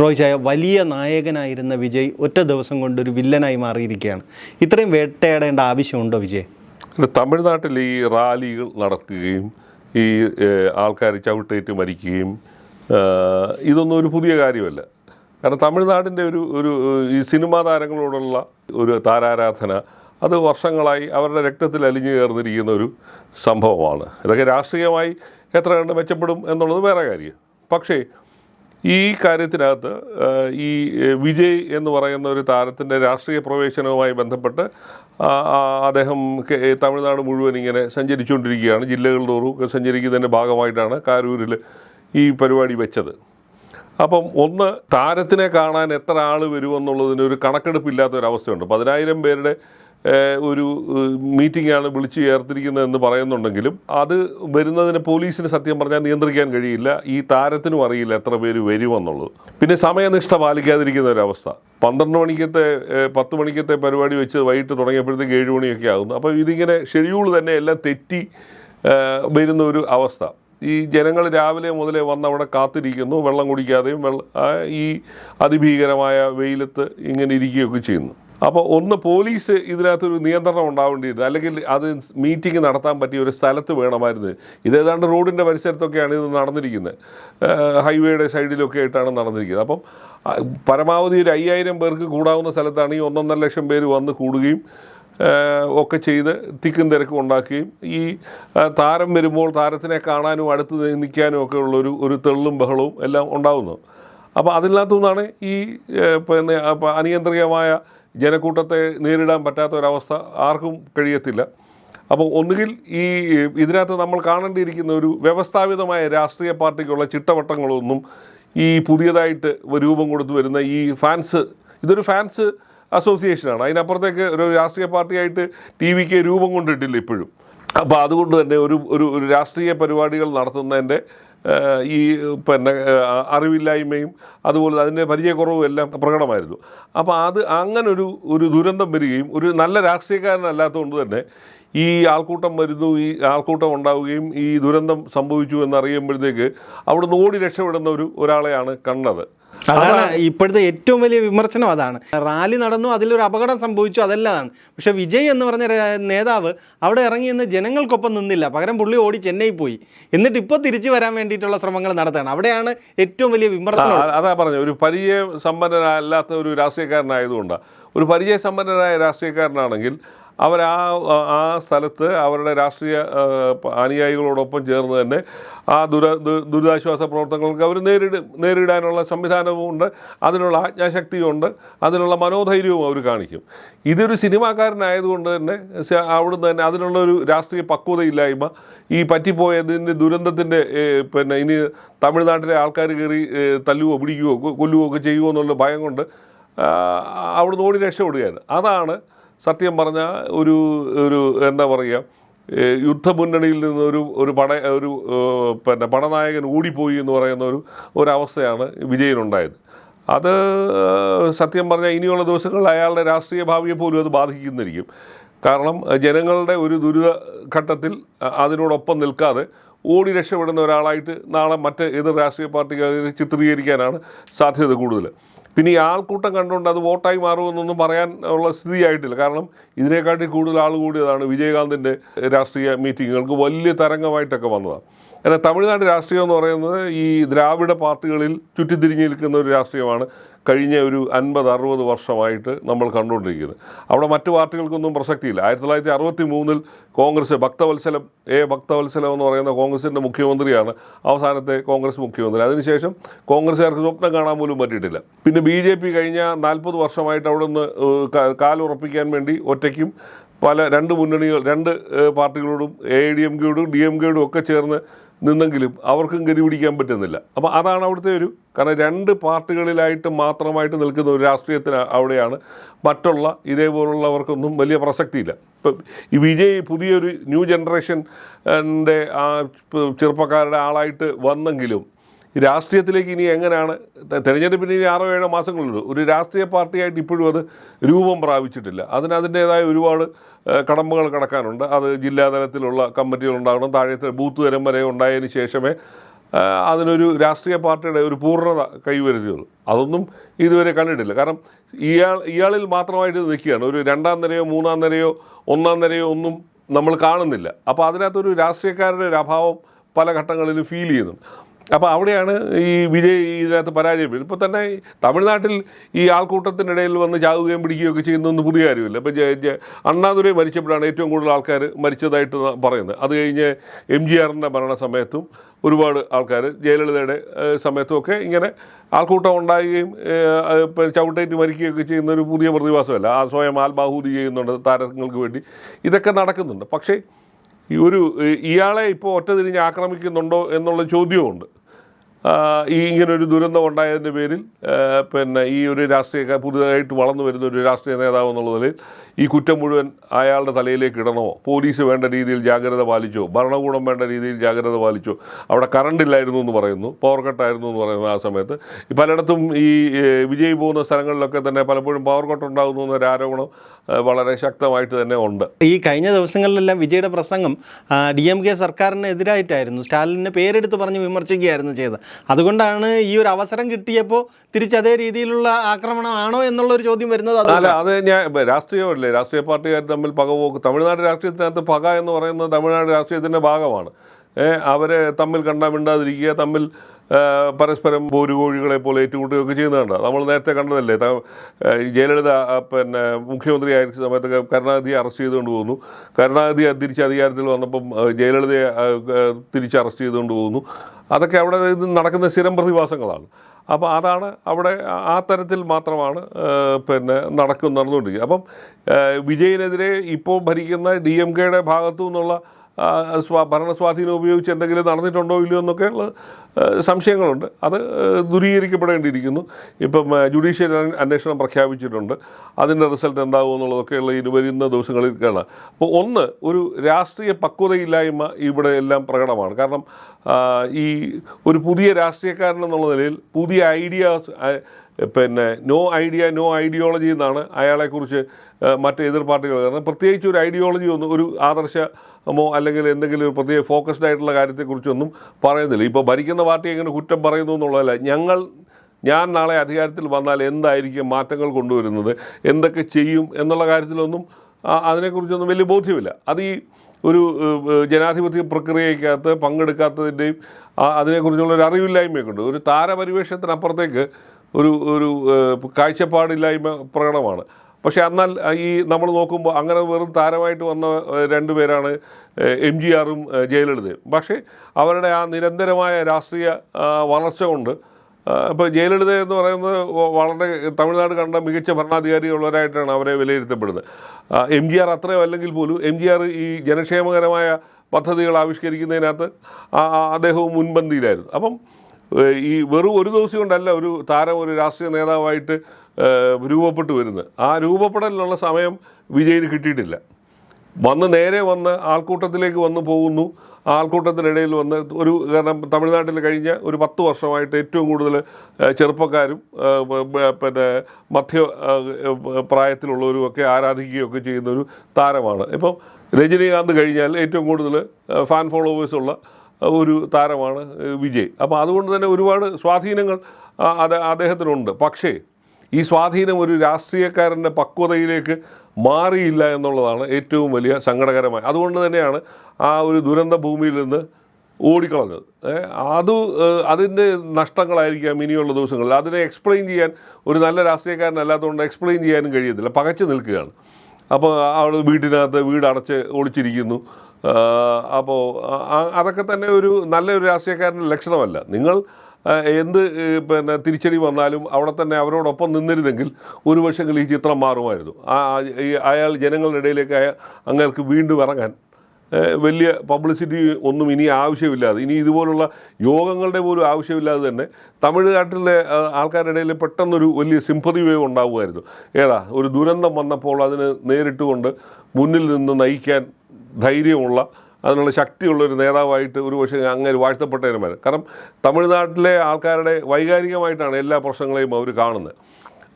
റോയ് ചായ വലിയ നായകനായിരുന്ന വിജയ് ഒറ്റ ദിവസം കൊണ്ട് ഒരു വില്ലനായി മാറിയിരിക്കുകയാണ്. ഇത്രയും വേട്ടയാടേണ്ട ആവശ്യമുണ്ടോ വിജയ്? തമിഴ്നാട്ടിൽ ഈ റാലികൾ നടക്കുകയും ഈ ആൾക്കാർ ചവിട്ടേറ്റ് മരിക്കുകയും ഇതൊന്നും ഒരു പുതിയ കാര്യമല്ല. കാരണം തമിഴ്നാടിന്റെ ഒരു ഒരു ഈ സിനിമാ താരങ്ങളോടുള്ള ഒരു താരാരാധന അത് വർഷങ്ങളായി അവരുടെ രക്തത്തിൽ അലിഞ്ഞു ചേർന്നിരിക്കുന്ന ഒരു സംഭവമാണ്. ഇതൊക്കെ രാഷ്ട്രീയമായി എത്ര കണ്ട് മെച്ചപ്പെടും എന്നുള്ളത് വേറെ കാര്യം. പക്ഷേ ഈ കാര്യത്തിനകത്ത് ഈ വിജയ് എന്ന് പറയുന്ന ഒരു താരത്തിന്റെ രാഷ്ട്രീയ പ്രവേശനവുമായി ബന്ധപ്പെട്ട് അദ്ദേഹം തമിഴ്നാട് മുഴുവൻ ഇങ്ങനെ സഞ്ചരിച്ചുകൊണ്ടിരിക്കുകയാണ്. ജില്ലകൾ തോറും സഞ്ചരിക്കുന്നതിന്റെ ഭാഗമായിട്ടാണ് കാരൂരിൽ ഈ പരിപാടി വെച്ചത്. അപ്പം ഒന്ന് താരത്തിനെ കാണാൻ എത്ര ആൾ വരുമെന്നുള്ളതിന് ഒരു കണക്കെടുപ്പില്ലാത്ത ഒരു അവസ്ഥയുണ്ട്. പതിനായിരം പേരുടെ ഒരു മീറ്റിംഗാണ് വിളിച്ചു ചേർത്തിരിക്കുന്നതെന്ന് പറയുന്നുണ്ടെങ്കിലും അത് വരുന്നതിന് പോലീസിന് സത്യം പറഞ്ഞാൽ നിയന്ത്രിക്കാൻ കഴിയില്ല. ഈ താരത്തിനും അറിയില്ല എത്ര പേര് വരുമെന്നുള്ളത്. പിന്നെ സമയനിഷ്ഠ പാലിക്കാതിരിക്കുന്ന ഒരവസ്ഥ. പന്ത്രണ്ട് മണിക്കത്തെ പത്ത് മണിക്കത്തെ പരിപാടി വെച്ച് വൈകിട്ട് തുടങ്ങിയപ്പോഴത്തേക്ക് ഏഴ് മണിയൊക്കെ ആകുന്നു. അപ്പോൾ ഇതിങ്ങനെ ഷെഡ്യൂൾ തന്നെ എല്ലാം തെറ്റി വരുന്ന ഒരു അവസ്ഥ. ഈ ജനങ്ങൾ രാവിലെ മുതലേ വന്ന് അവിടെ കാത്തിരിക്കുന്നു. വെള്ളം കുടിക്കാതെയും വെള്ള ഈ അതിഭീകരമായ വെയിലത്ത് ഇങ്ങനെ ഇരിക്കുകയൊക്കെ ചെയ്യുന്നു. അപ്പോൾ ഒന്ന് പോലീസ് ഇതിനകത്തൊരു നിയന്ത്രണം ഉണ്ടാവേണ്ടിയിരുന്നു. അല്ലെങ്കിൽ അത് മീറ്റിംഗ് നടത്താൻ പറ്റിയ ഒരു സ്ഥലത്ത് വേണമായിരുന്നു. ഇത് ഏതാണ്ട് റോഡിന്റെ പരിസരത്തൊക്കെയാണ് ഇത് നടന്നിരിക്കുന്നത്. ഹൈവേയുടെ സൈഡിലൊക്കെ ആയിട്ടാണ് നടന്നിരിക്കുന്നത്. അപ്പം പരമാവധി ഒരു അയ്യായിരം പേർക്ക് കൂടാവുന്ന സ്ഥലത്താണ് ഈ ഒന്നൊന്നര ലക്ഷം പേര് വന്ന് കൂടുകയും ഒക്കെ ചെയ്ത് തിക്കും തിരക്കും ഉണ്ടാക്കുകയും ഈ താരം വരുമ്പോൾ താരത്തിനെ കാണാനും അടുത്ത് നിൽക്കാനും ഒക്കെ ഉള്ളൊരു ഒരു തെള്ളും ബഹളവും എല്ലാം ഉണ്ടാകുന്നത് അപ്പോൾ അതിനകത്തു നിന്നാണ് ഈ പിന്നെ അനിയന്ത്രിതമായ ജനക്കൂട്ടത്തെ നേരിടാൻ പറ്റാത്ത ഒരവസ്ഥ ആർക്കും കഴിയത്തില്ല. അപ്പോൾ ഒന്നുകിൽ ഈ ഇതിനകത്ത് നമ്മൾ കാണേണ്ടിയിരിക്കുന്ന ഒരു വ്യവസ്ഥാപിതമായ രാഷ്ട്രീയ പാർട്ടിക്കുള്ള ചിട്ടവട്ടങ്ങളൊന്നും ഈ പുതിയതായിട്ട് രൂപം കൊടുത്തു വരുന്ന ഈ ഫാൻസ് ഇതൊരു ഫാൻസ് അസോസിയേഷനാണ്. അതിനപ്പുറത്തേക്ക് ഒരു രാഷ്ട്രീയ പാർട്ടിയായിട്ട് ടി വിക്ക് രൂപം കൊണ്ടിട്ടില്ല ഇപ്പോഴും. അപ്പോൾ അതുകൊണ്ട് തന്നെ ഒരു ഒരു രാഷ്ട്രീയ പരിപാടികൾ നടത്തുന്നതിന്റെ ഈ പിന്നെ അറിവില്ലായ്മയും അതുപോലെ അതിന്റെ പരിചയക്കുറവും എല്ലാം പ്രകടമായിരുന്നു. അപ്പോൾ അത് അങ്ങനെ ഒരു ഒരു ദുരന്തം വരികയും ഒരു നല്ല രാഷ്ട്രീയക്കാരനല്ലാത്തതുകൊണ്ട് തന്നെ ഈ ആൾക്കൂട്ടം വരുന്നു ഈ ആൾക്കൂട്ടം ഉണ്ടാവുകയും ഈ ദുരന്തം സംഭവിച്ചു എന്നറിയുമ്പോഴത്തേക്ക് അവിടുന്ന് ഓടി രക്ഷപ്പെടുന്ന ഒരു ഒരാളെയാണ് കണ്ടത് അതാണ് ഇപ്പോഴത്തെ ഏറ്റവും വലിയ വിമർശനം അതാണ്. റാലി നടന്നു അതിലൊരു അപകടം സംഭവിച്ചു അതല്ലതാണ്. പക്ഷെ വിജയ് എന്ന് പറഞ്ഞ നേതാവ് അവിടെ ഇറങ്ങി നിന്ന് ജനങ്ങൾക്കൊപ്പം നിന്നില്ല. പകരം പുള്ളി ഓടി ചെന്നൈ പോയി. എന്നിട്ട് ഇപ്പോൾ തിരിച്ചു വരാൻ വേണ്ടിയിട്ടുള്ള ശ്രമങ്ങൾ നടത്തുകയാണ് അവിടെയാണ് ഏറ്റവും വലിയ വിമർശനം അതാ പറഞ്ഞു ഒരു പരിചയ സമ്പന്നനല്ലാത്ത ഒരു രാഷ്ട്രീയക്കാരനായതുകൊണ്ടാണ് ഒരു പരിചയ സമ്പന്നനായ രാഷ്ട്രീയക്കാരനാണെങ്കിൽ അവർ ആ ആ സ്ഥലത്ത് അവരുടെ രാഷ്ട്രീയ അനുയായികളോടൊപ്പം ചേർന്ന് തന്നെ ആ ദുര ദുരിതാശ്വാസ പ്രവർത്തനങ്ങൾക്ക് അവർ നേരിട നേരിടാനുള്ള സംവിധാനവും ഉണ്ട്. അതിനുള്ള ആജ്ഞാശക്തിയുമുണ്ട് അതിനുള്ള മനോധൈര്യവും അവർ കാണിക്കും. ഇതൊരു സിനിമാക്കാരനായതുകൊണ്ട് തന്നെ അവിടുന്ന് തന്നെ അതിനുള്ള ഒരു രാഷ്ട്രീയ പക്വതയില്ലായ്മ ഈ പറ്റിപ്പോയതിന്റെ ദുരന്തത്തിന്റെ പിന്നെ ഇനി തമിഴ്നാട്ടിലെ ആൾക്കാർ കയറി തല്ലുകയോ പിടിക്കുകയോ കൊല്ലുകയോ ഒക്കെ ചെയ്യുമോ എന്നുള്ള ഭയം കൊണ്ട് അവിടുന്ന് ഓടി രക്ഷപ്പെടുകയാണ്. അതാണ് സത്യം പറഞ്ഞാൽ ഒരു ഒരു എന്താ പറയുക യുദ്ധമുന്നണിയിൽ നിന്ന് ഒരു ഒരു പട ഒരു പിന്നെ പടനായകൻ ഓടിപ്പോയി എന്ന് പറയുന്ന ഒരു ഒരവസ്ഥയാണ് വിജയനുണ്ടായത്. അത് സത്യം പറഞ്ഞാൽ ഇനിയുള്ള ദിവസങ്ങളിൽ അയാളുടെ രാഷ്ട്രീയ ഭാവിയെ പോലും അത് ബാധിക്കുന്നിരിക്കും. കാരണം ജനങ്ങളുടെ ഒരു ദുരിത ഘട്ടത്തിൽ അതിനോടൊപ്പം നിൽക്കാതെ ഓടി രക്ഷപ്പെടുന്ന ഒരാളായിട്ട് നാളെ മറ്റ് എതിർ രാഷ്ട്രീയ പാർട്ടികളെ ചിത്രീകരിക്കാനാണ് സാധ്യത കൂടുതൽ പിന്നെ ഈ ആൾക്കൂട്ടം കണ്ടുകൊണ്ട് അത് വോട്ടായി മാറുമെന്നൊന്നും പറയാൻ ഉള്ള സ്ഥിതിയായിട്ടില്ല. കാരണം ഇതിനെക്കാട്ടി കൂടുതൽ ആൾ കൂടിയതാണ് വിജയകാന്തിന്റെ രാഷ്ട്രീയ മീറ്റിങ്ങുകൾക്ക് വലിയ തരംഗമായിട്ടൊക്കെ വന്നതാണ്. എന്നാൽ തമിഴ്നാട് രാഷ്ട്രീയം എന്ന് പറയുന്നത് ഈ ദ്രാവിഡ പാർട്ടികളിൽ ചുറ്റിത്തിരിഞ്ഞ് നിൽക്കുന്ന ഒരു രാഷ്ട്രീയമാണ് കഴിഞ്ഞ ഒരു അൻപത് അറുപത് വർഷമായിട്ട് നമ്മൾ കണ്ടുകൊണ്ടിരിക്കുന്നത്. അവിടെ മറ്റു പാർട്ടികൾക്കൊന്നും പ്രസക്തിയില്ല. ആയിരത്തി തൊള്ളായിരത്തി അറുപത്തി മൂന്നിൽ കോൺഗ്രസ് ഭക്തവത്സലം എ ഭക്തവത്സലം എന്ന് പറയുന്ന കോൺഗ്രസിന്റെ മുഖ്യമന്ത്രിയാണ് അവസാനത്തെ കോൺഗ്രസ് മുഖ്യമന്ത്രി. അതിനുശേഷം കോൺഗ്രസ്സുകാർക്ക് സ്വപ്നം കാണാൻ പോലും പറ്റിയിട്ടില്ല. പിന്നെ ബി ജെ പി കഴിഞ്ഞ നാൽപ്പത് വർഷമായിട്ട് അവിടെ നിന്ന് കാലുറപ്പിക്കാൻ വേണ്ടി ഒറ്റയ്ക്കും പല രണ്ട് മുന്നണികൾ രണ്ട് പാർട്ടികളോടും എ ഐ ഡി എം കെയോടും ഡി എം കെയോടും ഒക്കെ ചേർന്ന് നിന്നെങ്കിലും അവർക്കും ഗതി പിടിക്കാൻ പറ്റുന്നില്ല. അപ്പോൾ അതാണ് അവിടുത്തെ ഒരു കാരണം രണ്ട് പാർട്ടികളിലായിട്ട് മാത്രമായിട്ട് നിൽക്കുന്ന ഒരു രാഷ്ട്രീയത്തിന് അവിടെയാണ്. മറ്റുള്ള ഇതേപോലുള്ളവർക്കൊന്നും വലിയ പ്രസക്തിയില്ല. ഇപ്പം ഈ വിജയ് പുതിയൊരു ന്യൂ ജനറേഷന്റെ ആ ചെറുപ്പക്കാരുടെ ആളായിട്ട് വന്നെങ്കിലും രാഷ്ട്രീയത്തിലേക്ക് ഇനി എങ്ങനെയാണ്? തെരഞ്ഞെടുപ്പിന് ഇനി ആറോ ഏഴോ മാസങ്ങളുള്ളൂ ഒരു രാഷ്ട്രീയ പാർട്ടിയായിട്ട് ഇപ്പോഴും അത് രൂപം പ്രാപിച്ചിട്ടില്ല. അതിന് അതിന്റേതായ ഒരുപാട് കടമ്പകൾ കടക്കാനുണ്ട്. അത് ജില്ലാതലത്തിലുള്ള കമ്മിറ്റികൾ ഉണ്ടാകണം. താഴത്തെ ബൂത്ത് തരം വരെ ഉണ്ടായതിന് ശേഷമേ അതിനൊരു രാഷ്ട്രീയ പാർട്ടിയുടെ ഒരു പൂർണത കൈവരുത്തിയുള്ളൂ അതൊന്നും ഇതുവരെ കണ്ടിട്ടില്ല. കാരണം ഇയാൾ ഇയാളിൽ മാത്രമായിട്ട് നിൽക്കുകയാണ്. ഒരു രണ്ടാം നിരയോ മൂന്നാം നിരയോ ഒന്നാം നിരയോ ഒന്നും നമ്മൾ കാണുന്നില്ല. അപ്പോൾ അതിനകത്തൊരു രാഷ്ട്രീയക്കാരുടെ ഒരു അഭാവം പല ഘട്ടങ്ങളിലും ഫീൽ ചെയ്യുന്നുണ്ട്. അപ്പോൾ അവിടെയാണ് ഈ വിജയ് ഇതിനകത്ത് പരാജയപ്പെടുന്നത്. ഇപ്പോൾ തന്നെ തമിഴ്നാട്ടിൽ ഈ ആൾക്കൂട്ടത്തിനിടയിൽ വന്ന് ചാവുകയും പിടിക്കുകയും ഒക്കെ ചെയ്യുന്നതൊന്നും പുതിയ കാര്യമില്ല. ഇപ്പോൾ അണ്ണാദുരൈ മരിച്ചപ്പോഴാണ് ഏറ്റവും കൂടുതൽ ആൾക്കാർ മരിച്ചതായിട്ട് പറയുന്നത്. അത് കഴിഞ്ഞ് എം ജി ആറിന്റെ മരണ സമയത്തും ഒരുപാട് ആൾക്കാർ ജയലളിതയുടെ സമയത്തും സമയത്തുമൊക്കെ ഇങ്ങനെ ആൾക്കൂട്ടം ഉണ്ടാകുകയും ചവിട്ടേറ്റ് മരിക്കുകയൊക്കെ ചെയ്യുന്ന ഒരു പുതിയ പ്രതിഭാസമല്ല. ആ സ്വയം ആത്മാഹൂതി ചെയ്യുന്നുണ്ട് താരങ്ങൾക്ക് വേണ്ടി. ഇതൊക്കെ നടക്കുന്നുണ്ട്. പക്ഷേ ഈ ഒരു ഇയാളെ ഇപ്പോൾ ഒറ്റ തിരിഞ്ഞ് ആക്രമിക്കുന്നുണ്ടോ എന്നുള്ള ചോദ്യമുണ്ട് ഈ ഇങ്ങനൊരു ദുരന്തം ഉണ്ടായതിന്റെ പേരിൽ പിന്നെ ഈ ഒരു രാഷ്ട്രീയ പുതുതായിട്ട് വളർന്നു വരുന്ന ഒരു രാഷ്ട്രീയ നേതാവ് എന്നുള്ള നിലയിൽ ഈ കുറ്റം മുഴുവൻ അയാളുടെ തലയിലേക്ക് ഇടണമോ പോലീസ് വേണ്ട രീതിയിൽ ജാഗ്രത പാലിച്ചോ? ഭരണകൂടം വേണ്ട രീതിയിൽ ജാഗ്രത പാലിച്ചോ? അവിടെ കറണ്ട് ഇല്ലായിരുന്നു എന്ന് പറയുന്നു. പവർ കട്ടായിരുന്നു എന്ന് പറയുന്നു ആ സമയത്ത്. പലയിടത്തും ഈ വിജയ് പോകുന്ന സ്ഥലങ്ങളിലൊക്കെ തന്നെ പലപ്പോഴും പവർ കട്ട് ഉണ്ടാകുന്നു എന്നൊരു ആരോപണം വളരെ ശക്തമായിട്ട് തന്നെ ഉണ്ട്. ഈ കഴിഞ്ഞ ദിവസങ്ങളിലെല്ലാം വിജയുടെ പ്രസംഗം ഡി എം കെ സർക്കാരിന് എതിരായിട്ടായിരുന്നു സ്റ്റാലിനെ പേരെടുത്ത് പറഞ്ഞ് വിമർശിക്കുകയായിരുന്നു ചെയ്തത്. അതുകൊണ്ടാണ് ഈ ഒരു അവസരം കിട്ടിയപ്പോൾ തിരിച്ച് അതേ രീതിയിലുള്ള ആക്രമണമാണോ എന്നുള്ള ഒരു ചോദ്യം വരുന്നത് അല്ല. അത് ഞാൻ രാഷ്ട്രീയമല്ലേ? രാഷ്ട്രീയ പാർട്ടിക്കാർ തമ്മിൽ പകപോക്ക്. തമിഴ്നാട് രാഷ്ട്രീയത്തിനകത്ത് പക എന്ന് പറയുന്നത് തമിഴ്നാട് രാഷ്ട്രീയത്തിന്റെ ഭാഗമാണ്. അവരെ തമ്മിൽ കണ്ടാൽ മിണ്ടാതിരിക്കുക തമ്മിൽ പരസ്പരം പോരുകോഴികളെ പോലെ ഏറ്റുമുട്ടുകയൊക്കെ ചെയ്യുന്നതാണ് നമ്മൾ നേരത്തെ കണ്ടതല്ലേ ജയലളിത പിന്നെ പിന്നെ ആയിരിക്കുന്ന സമയത്തൊക്കെ കരുണാനിധിയെ അറസ്റ്റ് ചെയ്തുകൊണ്ട് പോകുന്നു. കരുണാനിധി തിരിച്ച് അധികാരത്തിൽ വന്നപ്പം ജയലളിതയെ തിരിച്ച് അറസ്റ്റ് ചെയ്തുകൊണ്ട് പോകുന്നു. അതൊക്കെ അവിടെ നടക്കുന്ന സ്ഥിരം പ്രതിഭാസങ്ങളാണ്. അപ്പോൾ അതാണ് അവിടെ ആ- തരത്തിൽ മാത്രമാണ് പിന്നെ നടക്കും നടന്നുകൊണ്ടിരിക്കുന്നത്. അപ്പം വിജയിനെതിരെ ഇപ്പോൾ ഭരിക്കുന്ന ഡി എം കെയുടെ ഭാഗത്തു നിന്നുള്ള ആ, ഭരണ ഭരണസ്വാധീനം ഉപയോഗിച്ച് എന്തെങ്കിലും നടന്നിട്ടുണ്ടോ ഇല്ലയോ എന്നൊക്കെ ഉള്ള സംശയങ്ങളുണ്ട്. അത് ദുരീകരിക്കപ്പെടേണ്ടിയിരിക്കുന്നു. ഇപ്പം ജുഡീഷ്യൽ അന്വേഷണം പ്രഖ്യാപിച്ചിട്ടുണ്ട്. അതിന്റെ റിസൾട്ട് എന്താകും എന്നുള്ളതൊക്കെയുള്ള ഇനി വരുന്ന ദിവസങ്ങളിൽ കാണാം അപ്പോൾ ഒന്ന് ഒരു രാഷ്ട്രീയ പക്വതയില്ലായ്മ ഇവിടെ എല്ലാം പ്രകടമാണ്. കാരണം ഈ ഒരു പുതിയ രാഷ്ട്രീയക്കാരൻ എന്നുള്ള നിലയിൽ പുതിയ ഐഡിയാസ് പിന്നെ നോ ഐഡിയ നോ ഐഡിയോളജി എന്നാണ് അയാളെക്കുറിച്ച് മറ്റ് എതിർ പാർട്ടികൾ കാരണം പ്രത്യേകിച്ച് ഒരു ഐഡിയോളജി ഒന്നും ഒരു ആദർശമോ അല്ലെങ്കിൽ എന്തെങ്കിലും ഒരു പ്രത്യേക ഫോക്കസ്ഡ് ആയിട്ടുള്ള കാര്യത്തെക്കുറിച്ചൊന്നും പറയുന്നില്ല. ഇപ്പോൾ ഭരിക്കുന്ന പാർട്ടി എങ്ങനെ കുറ്റം പറയുന്നു എന്നുള്ളതല്ല ഞങ്ങൾ ഞാൻ നാളെ അധികാരത്തിൽ വന്നാൽ എന്തായിരിക്കും മാറ്റങ്ങൾ കൊണ്ടുവരുന്നത് എന്തൊക്കെ ചെയ്യും എന്നുള്ള കാര്യത്തിലൊന്നും അതിനെക്കുറിച്ചൊന്നും വലിയ ബോധ്യമില്ല. അത് ഈ ഒരു ജനാധിപത്യ പ്രക്രിയക്കകത്ത് പങ്കെടുക്കാത്തതിന്റെയും അതിനെക്കുറിച്ചുള്ള ഒരു അറിവില്ലായ്മയൊക്കെ ഉണ്ട്. ഒരു താരപരിവേഷത്തിനപ്പുറത്തേക്ക് ഒരു ഒരു കാഴ്ചപ്പാടില്ലായ്മ പ്രകടമാണ്. പക്ഷെ എന്നാൽ ഈ നമ്മൾ നോക്കുമ്പോൾ അങ്ങനെ വെറും താരമായിട്ട് വന്ന രണ്ടുപേരാണ് എം ജി ആറും ജയലളിതയും പക്ഷേ അവരുടെ ആ നിരന്തരമായ രാഷ്ട്രീയ വളർച്ച കൊണ്ട് ഇപ്പോൾ ജയലളിത എന്ന് പറയുന്നത് വളരെ തമിഴ്നാട് കണ്ട മികച്ച ഭരണാധികാരികളുള്ളവരായിട്ടാണ് അവരെ വിലയിരുത്തപ്പെടുന്നത്. എം ജി ആർ അത്രയും അല്ലെങ്കിൽ പോലും എം ജി ആർ ഈ ജനക്ഷേമകരമായ പദ്ധതികൾ ആവിഷ്കരിക്കുന്നതിനകത്ത് അദ്ദേഹവും മുൻപന്തിയിലായിരുന്നു. അപ്പം ഈ വെറും ഒരു ദിവസം കൊണ്ടല്ല ഒരു താരം ഒരു രാഷ്ട്രീയ നേതാവായിട്ട് രൂപപ്പെട്ടു വരുന്നത് ആ രൂപപ്പെടലിനുള്ള സമയം വിജയിന് കിട്ടിയിട്ടില്ല. വന്ന് നേരെ വന്ന് ആൾക്കൂട്ടത്തിലേക്ക് വന്ന് പോകുന്നു. ആൾക്കൂട്ടത്തിനിടയിൽ വന്ന് ഒരു കാരണം തമിഴ്നാട്ടിൽ കഴിഞ്ഞ ഒരു പത്ത് വർഷമായിട്ട് ഏറ്റവും കൂടുതൽ ചെറുപ്പക്കാരും പിന്നെ മധ്യ പ്രായത്തിലുള്ളവരുമൊക്കെ ആരാധിക്കുകയൊക്കെ ചെയ്യുന്ന ഒരു താരമാണ്. ഇപ്പം രജനീകാന്ത് കഴിഞ്ഞാൽ ഏറ്റവും കൂടുതൽ ഫാൻ ഫോളോവേഴ്സ് ഉള്ള ഒരു താരമാണ് വിജയ്. അപ്പോൾ അതുകൊണ്ട് തന്നെ ഒരുപാട് സ്വാധീനങ്ങൾ അദ്ദേഹത്തിനുണ്ട്. പക്ഷേ ഈ സ്വാധീനം ഒരു രാഷ്ട്രീയക്കാരന്റെ പക്വതയിലേക്ക് മാറിയില്ല എന്നുള്ളതാണ് ഏറ്റവും വലിയ സങ്കടകരമായ. അതുകൊണ്ട് തന്നെയാണ് ആ ഒരു ദുരന്ത ഭൂമിയിൽ നിന്ന് ഓടിക്കളഞ്ഞത്. അത് അതിന്റെ നഷ്ടങ്ങളായിരിക്കാം ഇനിയുള്ള ദിവസങ്ങളിൽ. അതിനെ എക്സ്പ്ലെയിൻ ചെയ്യാൻ ഒരു നല്ല രാഷ്ട്രീയക്കാരനല്ലാത്തതുകൊണ്ട് എക്സ്പ്ലെയിൻ ചെയ്യാനും കഴിയത്തില്ല. പകച്ചു നിൽക്കുകയാണ്. അപ്പോൾ അവൾ വീട്ടിനകത്ത് വീട് അടച്ച് ഒളിച്ചിരിക്കുന്നു. അപ്പോൾ അതൊക്കെ തന്നെ ഒരു നല്ലൊരു രാഷ്ട്രീയക്കാരന്റെ ലക്ഷണമല്ല. നിങ്ങൾ എന്ത് പിന്നെ തിരിച്ചടി വന്നാലും അവിടെ തന്നെ അവരോടൊപ്പം നിന്നിരുന്നെങ്കിൽ ഒരു പക്ഷെങ്കിൽ ഈ ചിത്രം മാറുമായിരുന്നു. അയാൾ ജനങ്ങളുടെ ഇടയിലേക്ക് അങ്ങേർക്ക് വീണ്ടും ഇറങ്ങാൻ വലിയ പബ്ലിസിറ്റി ഒന്നും ഇനി ആവശ്യമില്ലാതെ ഇനി ഇതുപോലുള്ള യോഗങ്ങളുടെ പോലും ആവശ്യമില്ലാതെ തന്നെ തമിഴ്നാട്ടിലെ ആൾക്കാരുടെ ഇടയിൽ പെട്ടെന്നൊരു വലിയ സിംപതി വേവ് ഉണ്ടാവുമായിരുന്നു. ഏതാ ഒരു ദുരന്തം വന്നപ്പോൾ അതിന് നേരിട്ടുകൊണ്ട് മുന്നിൽ നിന്ന് നയിക്കാൻ ധൈര്യമുള്ള അതിനുള്ള ശക്തിയുള്ള ഒരു നേതാവായിട്ട് ഒരു പക്ഷേ അങ്ങനെ മേലെ കാരണം തമിഴ്നാട്ടിലെ ആൾക്കാരുടെ വൈകാരികമായിട്ടാണ് എല്ലാ പ്രശ്നങ്ങളെയും അവർ കാണുന്നത്.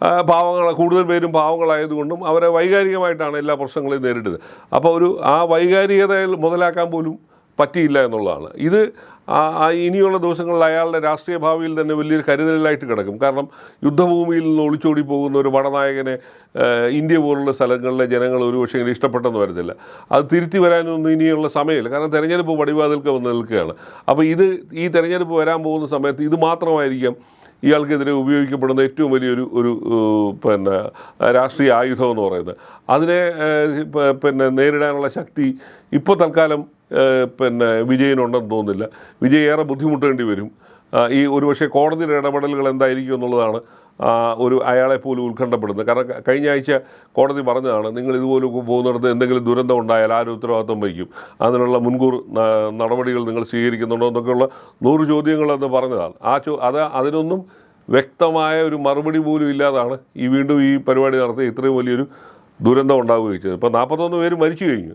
പാവങ്ങൾ കൂടുതൽ പേരും പാവങ്ങളായതുകൊണ്ടും അവരെ വൈകാരികമായിട്ടാണ് എല്ലാ പ്രശ്നങ്ങളെയും നേരിട്ടത് അപ്പോൾ ഒരു ആ വൈകാരികതയിൽ മുതലാക്കാൻ പോലും പറ്റിയില്ല എന്നുള്ളതാണ്. ഇത് ഇനിയുള്ള ദിവസങ്ങളിൽ അയാളുടെ രാഷ്ട്രീയ ഭാവിയിൽ തന്നെ വലിയൊരു കരുതലായിട്ട് കിടക്കും. കാരണം യുദ്ധഭൂമിയിൽ നിന്ന് ഒളിച്ചോടി പോകുന്ന ഒരു വടനായകനെ ഇന്ത്യ പോലുള്ള സ്ഥലങ്ങളിലെ ജനങ്ങൾ ഒരുപക്ഷെ ഇങ്ങനെ ഇഷ്ടപ്പെട്ടെന്ന് വരത്തില്ല. അത് തിരുത്തി വരാനൊന്നും ഇനിയുള്ള സമയമില്ല. കാരണം തെരഞ്ഞെടുപ്പ് പടിവാതിൽക്ക് വന്ന് നിൽക്കുകയാണ്. അപ്പോൾ ഇത് ഈ തെരഞ്ഞെടുപ്പ് വരാൻ പോകുന്ന സമയത്ത് ഇത് മാത്രമായിരിക്കും ഇയാൾക്കെതിരെ ഉപയോഗിക്കപ്പെടുന്ന ഏറ്റവും വലിയൊരു ഒരു പിന്നെ രാഷ്ട്രീയ ആയുധം എന്ന് പറയുന്നത്. അതിനെ പിന്നെ നേരിടാനുള്ള ശക്തി ഇപ്പോൾ തൽക്കാലം പിന്നെ വിജയനുണ്ടെന്ന് തോന്നുന്നില്ല. വിജയ് ഏറെ ബുദ്ധിമുട്ടേണ്ടി വരും. ഈ ഒരുപക്ഷെ കോടതിയുടെ ഇടപെടലുകൾ എന്തായിരിക്കും എന്നുള്ളതാണ് ഒരു അയാളെ പോലും ഉത്കണ്ഠപ്പെടുന്നത്. കാരണം കഴിഞ്ഞ ആഴ്ച കോടതി പറഞ്ഞതാണ് നിങ്ങൾ ഇതുപോലെ പോകുന്നിടത്ത് എന്തെങ്കിലും ദുരന്തം ഉണ്ടായാൽ ആരും ഉത്തരവാദിത്വം വഹിക്കും? അതിനുള്ള മുൻകൂർ നടപടികൾ നിങ്ങൾ സ്വീകരിക്കുന്നുണ്ടോ? എന്നൊക്കെയുള്ള നൂറ് ചോദ്യങ്ങൾ എന്ന് പറഞ്ഞതാണ്. ആ ചോ അത് അതിനൊന്നും വ്യക്തമായ ഒരു മറുപടി പോലും ഇല്ലാതാണ് ഈ വീണ്ടും ഈ പരിപാടി നടത്തി ഇത്രയും വലിയൊരു ദുരന്തം ഉണ്ടാവുകയും ചെയ്തത്. ഇപ്പോൾ നാൽപ്പത്തൊന്ന് പേര് മരിച്ചു കഴിഞ്ഞു.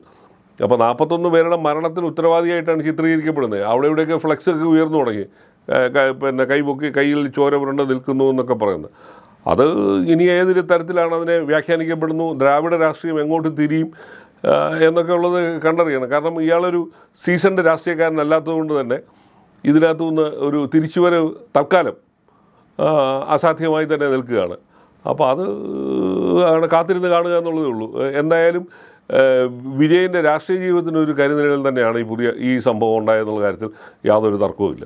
അപ്പോൾ നാൽപ്പത്തൊന്ന് പേരുടെ മരണത്തിന് ഉത്തരവാദിയായിട്ടാണ് ചിത്രീകരിക്കപ്പെടുന്നത്. അവിടെ ഇവിടെയൊക്കെ ഫ്ലെക്സ് ഒക്കെ ഉയർന്നു തുടങ്ങി. പിന്നെ കൈപൊക്കി കയ്യിൽ ചോര പുരണ്ട് നിൽക്കുന്നു എന്നൊക്കെ പറയുന്നത് അത് ഇനി ഏതൊരു തരത്തിലാണ് അതിനെ വ്യാഖ്യാനിക്കപ്പെടുന്നു? ദ്രാവിഡ രാഷ്ട്രീയം എങ്ങോട്ട് തിരിയും? എന്നൊക്കെ ഉള്ളത് കണ്ടറിയണം. കാരണം ഇയാളൊരു സീസൺഡ് രാഷ്ട്രീയക്കാരനല്ലാത്തതുകൊണ്ട് തന്നെ ഇതിനകത്തു നിന്ന് ഒരു തിരിച്ചുവരവ് തൽക്കാലം അസാധ്യമായി തന്നെ നിൽക്കുകയാണ്. അപ്പോൾ അത് ആണ് കാത്തിരുന്ന് കാണുക എന്നുള്ളതേ ഉള്ളൂ. എന്തായാലും വിജയന്റെ രാഷ്ട്രീയ ജീവിതത്തിന് ഒരു കരുനിഴൽ തന്നെയാണ് ഈ പുതിയ ഈ സംഭവം ഉണ്ടായെന്നുള്ള കാര്യത്തിൽ യാതൊരു തർക്കവുമില്ല.